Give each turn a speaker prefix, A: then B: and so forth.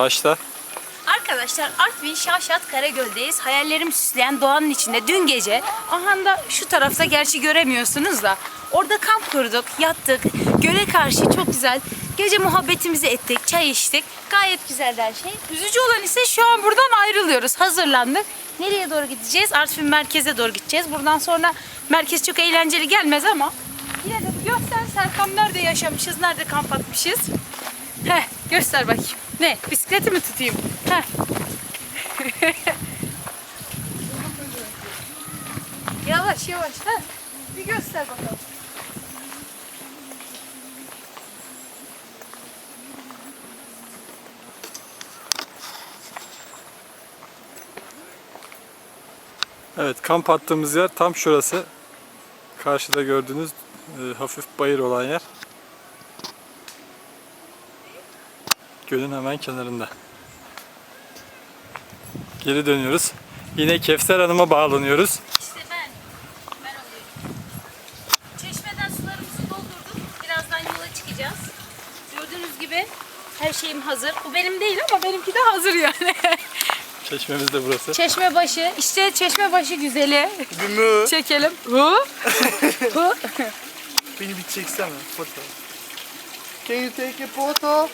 A: Başla.
B: Arkadaşlar Artvin Şavşat Karagöl'deyiz. Hayallerimi süsleyen doğanın içinde dün gece aha da şu tarafta gerçi göremiyorsunuz da orada kamp kurduk, yattık. Göle karşı çok güzel. Gece muhabbetimizi ettik, çay içtik. Gayet güzeldi her şey. Üzücü olan ise şu an buradan ayrılıyoruz. Hazırlandık. Nereye doğru gideceğiz? Artvin merkeze doğru gideceğiz. Buradan sonra merkez çok eğlenceli gelmez ama yine de bir göster Serkan nerede yaşamışız, nerede kamp atmışız. Göster bakayım. Ne? Bisikleti mi tutayım? Heh. yavaş yavaş. Heh. Bir göster bakalım.
A: Evet kamp attığımız yer tam şurası. Karşıda gördüğünüz e, hafif bayır olan yer. Gölün hemen kenarında. Geri dönüyoruz. Yine Kevser Hanım'a bağlanıyoruz.
B: İşte ben. Ben oluyorum. Çeşmeden sularımızı doldurduk. Birazdan yola çıkacağız. Gördüğünüz gibi her şeyim hazır. Bu benim değil ama benimki de hazır yani.
A: Çeşmemiz de burası.
B: çeşme başı. İşte çeşme başı güzeli.
C: Mü.
B: Çekelim. Hu. Hu.
C: Beni bir çeksene foto. Can you take a photo?